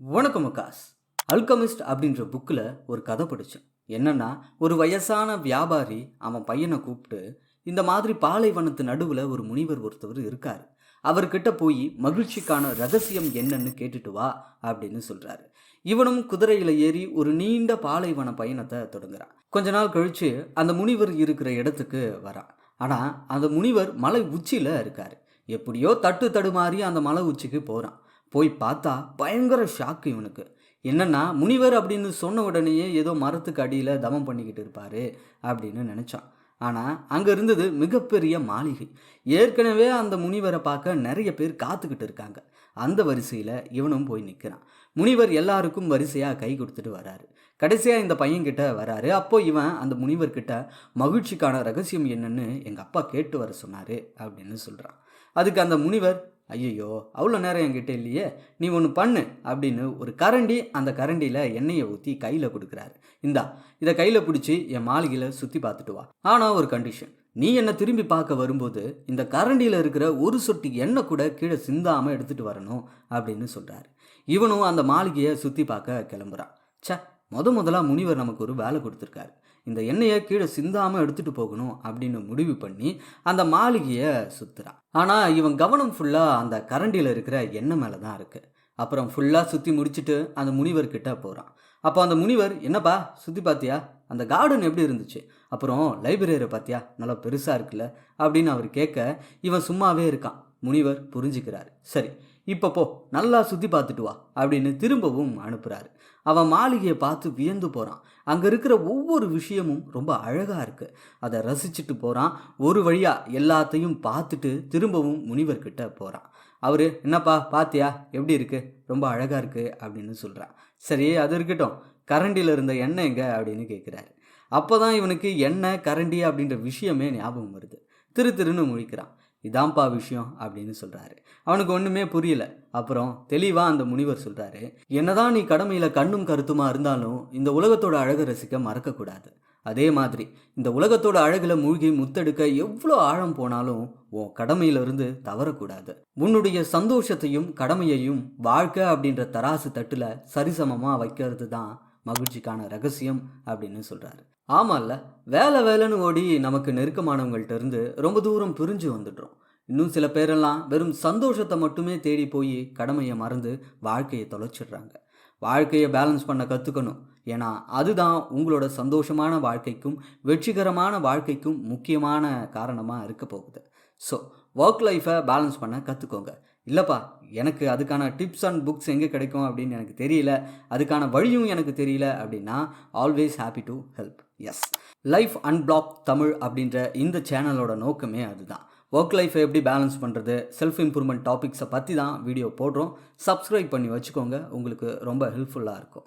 வணக்கம் அக்காஸ் அல்கமிஸ்ட் அப்படின்ற புக்கில் ஒரு கதை படித்தேன் என்னென்னா ஒரு வயசான வியாபாரி அவன் பையனை கூப்பிட்டு இந்த மாதிரி பாலைவனத்து நடுவில் ஒரு முனிவர் ஒருத்தவர் இருக்கார். அவர்கிட்ட போய் மகிழ்ச்சிக்கான ரகசியம் என்னன்னு கேட்டுட்டு வா அப்படின்னு சொல்கிறாரு இவனும் குதிரையில் ஏறி ஒரு நீண்ட பாலைவன பயணத்தை தொடங்குறான். கொஞ்ச நாள் கழித்து அந்த முனிவர் இருக்கிற இடத்துக்கு வரான். ஆனால் அந்த முனிவர் மலை உச்சியில் இருக்கார். எப்படியோ தட்டு தடுமாறி அந்த மலை உச்சிக்கு போகிறான் போய் பார்த்தா பயங்கர ஷாக்கு இவனுக்கு. என்னென்னா முனிவர் அப்படின்னு சொன்ன உடனேயே ஏதோ மரத்துக்கு அடியில் தவம் பண்ணிக்கிட்டு இருப்பாரு அப்படின்னு நினச்சான். ஆனால் அங்கே இருந்தது மிகப்பெரிய மாளிகை. ஏற்கனவே அந்த முனிவரை பார்க்க நிறைய பேர் காத்துக்கிட்டு இருக்காங்க. அந்த வரிசையில் இவனும் போய் நிற்கிறான் முனிவர் எல்லாருக்கும் வரிசையாக கை கொடுத்துட்டு வராரு. கடைசியாக இந்த பையன்கிட்ட வராரு. அப்போ இவன் அந்த முனிவர்கிட்ட மகிழ்ச்சிக்கான ரகசியம் என்னன்னு எங்கள் அப்பா கேட்டு வர சொன்னார் அப்படின்னு சொல்கிறான் அதுக்கு அந்த முனிவர் ஐயையோ அவ்வளோ நேரம் என்கிட்ட இல்லையே. நீ ஒன்று பண்ணு அப்படின்னு ஒரு கரண்டி அந்த கரண்டியில் எண்ணெயை ஊற்றி கையில் கொடுக்குறாரு. இந்தா இதை கையில் பிடிச்சி என் மாளிகையில் சுற்றி பார்த்துட்டு வா. ஆனால் ஒரு கண்டிஷன் நீ என்னை திரும்பி பார்க்க வரும்போது இந்த கரண்டியில் இருக்கிற ஒரு சொட்டு எண்ணெய் கூட கீழே சிந்தாமல் எடுத்துகிட்டு வரணும் அப்படின்னு சொல்கிறாரு இவனும் அந்த மாளிகையை சுற்றி பார்க்க கிளம்புறான். ச முத முதலாக முனிவர் நமக்கு ஒரு வேலை கொடுத்துருக்காரு. இந்த எண்ணெயை கீழே சிந்தாமல் எடுத்துகிட்டு போகணும் அப்படின்னு முடிவு பண்ணி அந்த மாளிகையை சுற்றுறான் ஆனால் இவன் கவனம் ஃபுல்லாக அந்த கரண்டியில் இருக்கிற எண்ணெய் மேலே தான் இருக்குது அப்புறம் ஃபுல்லாக சுற்றி முடிச்சுட்டு அந்த முனிவர்கிட்ட போகிறான் அப்போ அந்த முனிவர் என்னப்பா சுற்றி பார்த்தியா அந்த கார்டன் எப்படி இருந்துச்சு? அப்புறம் லைப்ரரியை பார்த்தியா நல்லா பெருசாக இருக்குல்ல? அப்படின்னு அவர் கேட்க இவன் சும்மாவே இருக்கான். முனிவர் புரிஞ்சுக்கிறார். சரி இப்போ போ நல்லா சுற்றி பார்த்துட்டு வா அப்படின்னு திரும்பவும் அனுப்புகிறாரு அவன் மாளிகையை பார்த்து வியந்து போகிறான் அங்கே இருக்கிற ஒவ்வொரு விஷயமும் ரொம்ப அழகாக இருக்குது அதை ரசிச்சுட்டு போகிறான் ஒரு வழியாக எல்லாத்தையும் பார்த்துட்டு திரும்பவும் முனிவர்கிட்ட போகிறான் அவர் என்னப்பா பாத்தியா? எப்படி இருக்குது ரொம்ப அழகாக இருக்குது அப்படின்னு சொல்கிறான் சரி அது இருக்கட்டும். கரண்டியில் இருந்த எண்ணெய் எங்கே? அப்படின்னு கேட்குறாரு அப்போ தான் இவனுக்கு எண்ணெய் கரண்டி அப்படின்ற விஷயமே ஞாபகம் வருது. திரு திருன்னு முழிக்கிறான். இதான்ப்பா விஷயம் அப்படின்னு சொல்கிறாரு அவனுக்கு ஒன்றுமே புரியல. அப்புறம் தெளிவாக அந்த முனிவர் சொல்கிறாரு என்னதான் நீ கடமையில் கண்ணும் கருத்துமாக இருந்தாலும் இந்த உலகத்தோட அழகை ரசிக்க மறக்கக்கூடாது. அதே மாதிரி இந்த உலகத்தோட அழகில் மூழ்கி முத்தெடுக்க எவ்வளோ ஆழம் போனாலும் உன் கடமையிலிருந்து தவறக்கூடாது. உன்னுடைய சந்தோஷத்தையும் கடமையையும் வாழ்க்கை அப்படின்ற தராசு தட்டில் சரிசமமாக வைக்கிறது தான் மகிழ்ச்சிக்கான ரகசியம் அப்படின்னு சொல்கிறாரு ஆமாம்ல வேலை வேலைன்னு ஓடி நமக்கு நெருக்கமானவங்கள்ட்ட இருந்து ரொம்ப தூரம் பிரிஞ்சு வந்துடுறோம். இன்னும் சில பேரெல்லாம் வெறும் சந்தோஷத்தை மட்டுமே தேடி போய் கடமையை மறந்து வாழ்க்கையை தொலைச்சிடுறாங்க. வாழ்க்கையை பேலன்ஸ் பண்ண கற்றுக்கணும் ஏன்னா அதுதான் உங்களோட சந்தோஷமான வாழ்க்கைக்கும் வெற்றிகரமான வாழ்க்கைக்கும் முக்கியமான காரணமாக இருக்க போகுது. ஸோ ஒர்க் லைஃப்பை பேலன்ஸ் பண்ண கற்றுக்கோங்க இல்லைப்பா எனக்கு அதுக்கான டிப்ஸ் அண்ட் புக்ஸ் எங்கே கிடைக்கும் அப்படின்னு எனக்கு தெரியல. அதுக்கான வழியும் எனக்கு தெரியல அப்படின்னா always happy to help S life unblock Tamil அப்படின்ற இந்த சேனலோட நோக்கமே அதுதான். ஒர்க் லைஃப்பை எப்படி பேலன்ஸ் பண்ணுறது செல்ஃப் இம்ப்ரூவ்மெண்ட் டாபிக்ஸை பற்றி தான் வீடியோ போடுறோம். சப்ஸ்கிரைப் பண்ணி வச்சுக்கோங்க. உங்களுக்கு ரொம்ப ஹெல்ப்ஃபுல்லாக இருக்கும்.